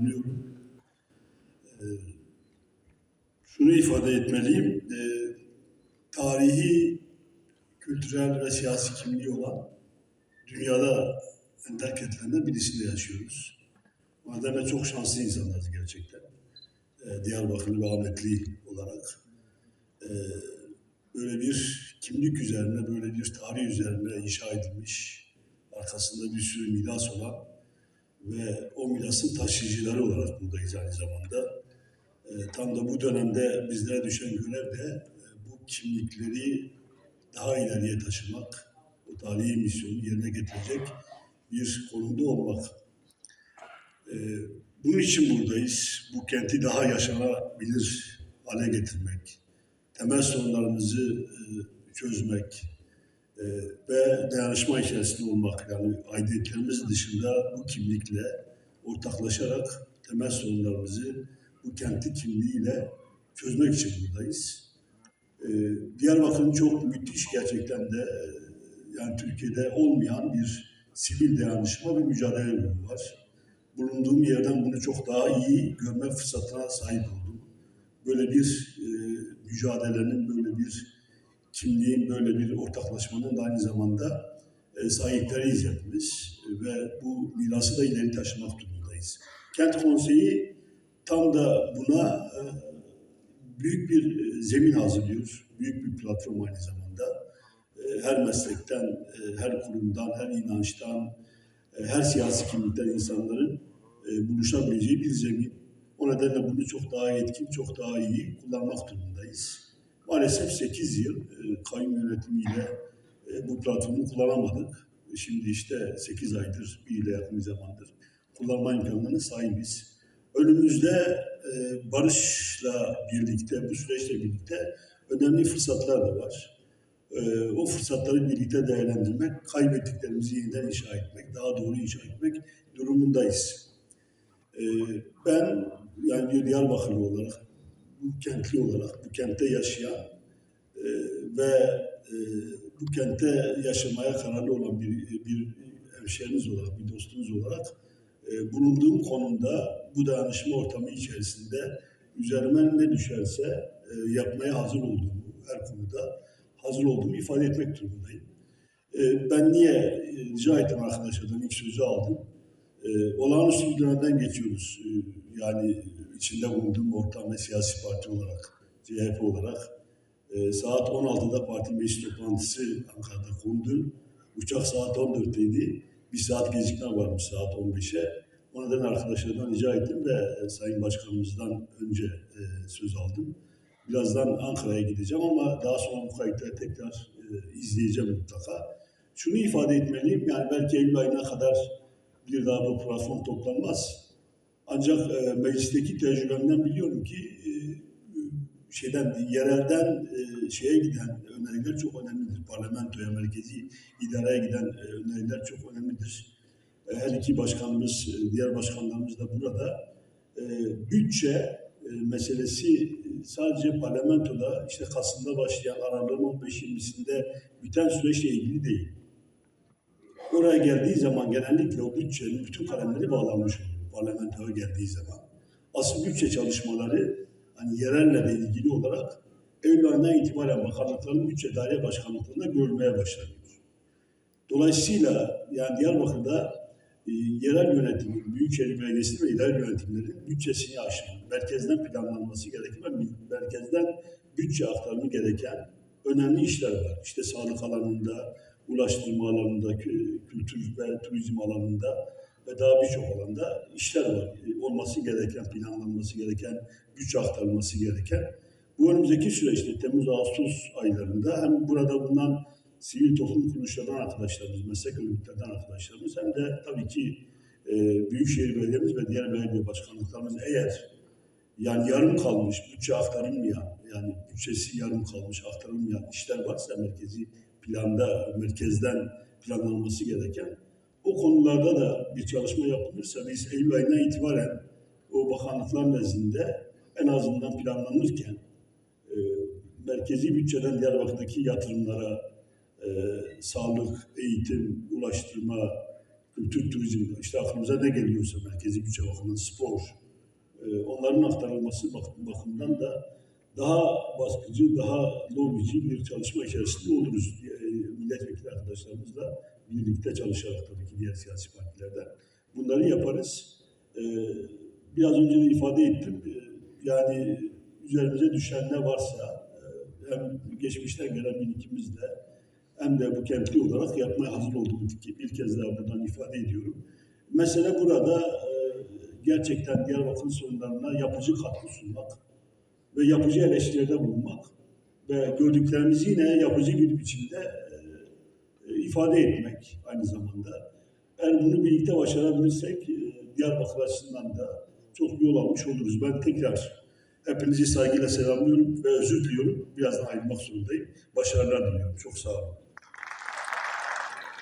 bulunuyorum. Ee, şunu ifade etmeliyim. Ee, tarihi, kültürel ve siyasi kimliği olan dünyada ender kentlerinden birisinde yaşıyoruz. O çok şanslı insanlarız gerçekten. Ee, Diyarbakırlı ve Ahmetli olarak. Böyle bir kimlik üzerine, böyle bir tarih üzerine inşa edilmiş, arkasında bir sürü miras olan ve o mirasın taşıyıcıları olarak buradayız aynı zamanda. Ee, tam da bu dönemde bizlere düşen görev de e, bu kimlikleri daha ileriye taşımak, o tarihi misyonu yerine getirecek bir konumda olmak. Ee, bunun için buradayız. Bu kenti daha yaşanabilir hale getirmek, temel sorunlarımızı e, çözmek e, ve dayanışma içerisinde olmak. Yani aidiyetlerimiz dışında bu kimlikle ortaklaşarak temel sorunlarımızı bu kenti kimliğiyle çözmek için buradayız. E, Diyarbakır'ın çok müthiş gerçekten de e, yani Türkiye'de olmayan bir sivil dayanışma ve mücadele yolu var. Bulunduğum yerden bunu çok daha iyi görme fırsatına sahip oldum. Böyle bir e, mücadelenin, böyle bir kimliğin, böyle bir ortaklaşmanın da aynı zamanda e, sahipleriyiz hepimiz. E, ve bu mirası da ileri taşımak durumundayız. Kent Konseyi tam da buna e, büyük bir zemin hazırlıyor. Büyük bir platform aynı zamanda. Her meslekten, her kurumdan, her inançtan, her siyasi kimlikten insanların buluşabileceği bir zemin. O nedenle bunu çok daha yetkin, çok daha iyi kullanmak durumundayız. Maalesef 8 yıl e, kayyum yönetimiyle e, bu platformu kullanamadık. E, Şimdi işte 8 aydır, bir ile yakın bir zamandır kullanma imkanlarına sahibiz. Önümüzde barışla birlikte, bu süreçle birlikte önemli fırsatlar da var. O fırsatları birlikte değerlendirmek, kaybettiklerimizi yeniden inşa etmek, daha doğru inşa etmek durumundayız. Ben yani bir Diyarbakırlı olarak, bu kentli olarak, bu kentte yaşayan e, ve e, bu kentte yaşamaya kararlı olan bir, bir hemşehriniz olarak, bir dostunuz olarak e, bulunduğum konumda bu dayanışma ortamı içerisinde üzerime ne düşerse e, yapmaya hazır olduğumu, her konuda hazır olduğumu ifade etmek durumundayım. E, ben niye e, rica ettim arkadaşlardan ilk sözü aldım. E, olağanüstü bir dönemden geçiyoruz. E, yani içinde bulunduğum ortam ve siyasi parti olarak, CHP olarak. E, saat 16'da parti meclis toplantısı Ankara'da kondu. Uçak saat 14'teydi. Bir saat gecikme varmış saat 15'e. O nedenle arkadaşlardan rica ettim ve e, Sayın Başkanımızdan önce e, söz aldım. Birazdan Ankara'ya gideceğim ama daha sonra bu kayıtları tekrar e, izleyeceğim mutlaka. Şunu ifade etmeliyim, yani belki Eylül ayına kadar bir daha bu platform toplanmaz. Ancak e, meclisteki tecrübemden biliyorum ki e, şeyden yerelden e, şeye giden öneriler çok önemlidir. Parlamentoya, merkezi idareye giden e, öneriler çok önemlidir. E, her iki başkanımız, e, diğer başkanlarımız da burada. E, bütçe e, meselesi sadece parlamentoda işte Kasım'da başlayan aralığın 15-20'sinde biten süreçle ilgili değil. Oraya geldiği zaman genellikle o bütçenin bütün kalemleri bağlanmış oluyor parlamentoya geldiği zaman. Asıl bütçe çalışmaları hani yerelle de ilgili olarak Eylül ayından itibaren bakanlıkların bütçe daire başkanlıklarında görülmeye başlanıyor. Dolayısıyla yani Diyarbakır'da e, yerel yönetimin, büyükşehir belediyesi ve yerel yönetimlerin bütçesini aşan, merkezden planlanması gereken merkezden bütçe aktarımı gereken önemli işler var. İşte sağlık alanında, ulaştırma alanında, kü- kültür ve turizm alanında ve daha birçok alanda işler var. Olması gereken, planlanması gereken, güç aktarılması gereken. Bu önümüzdeki süreçte Temmuz-Ağustos aylarında hem burada bulunan sivil toplum kuruluşlarından arkadaşlarımız, meslek örgütlerden arkadaşlarımız hem de tabii ki e, Büyükşehir Belediyemiz ve diğer belediye başkanlıklarımız eğer yani yarım kalmış, bütçe aktarılmayan, yani bütçesi yarım kalmış, aktarılmayan işler varsa merkezi planda, merkezden planlanması gereken o konularda da bir çalışma yapılırsa biz Eylül ayından itibaren o bakanlıklar nezdinde en azından planlanırken e, merkezi bütçeden Diyarbakır'daki yatırımlara, e, sağlık, eğitim, ulaştırma, kültür, turizm, işte aklımıza ne geliyorsa merkezi bütçe bakımından spor, e, onların aktarılması bak- bakımından da daha baskıcı, daha lobici bir çalışma içerisinde oluruz. E, milletvekili arkadaşlarımızla birlikte çalışarak tabii ki diğer siyasi partilerden bunları yaparız. E, biraz önce de ifade ettim. E, yani üzerimize düşen ne varsa hem geçmişten gelen birikimizle hem de bu kentli olarak yapmaya hazır olduğumuzu bir kez daha buradan ifade ediyorum. Mesele burada gerçekten Diyarbakır'ın sorunlarına yapıcı katkı sunmak ve yapıcı eleştirilerde bulunmak ve gördüklerimizi yine yapıcı bir biçimde e, e, ifade etmek aynı zamanda. Eğer bunu birlikte başarabilirsek e, Diyarbakır açısından da çok yol almış oluruz. Ben tekrar hepinizi saygıyla selamlıyorum ve özür diliyorum. Birazdan ayrılmak zorundayım. Başarılar diliyorum. Çok sağ olun.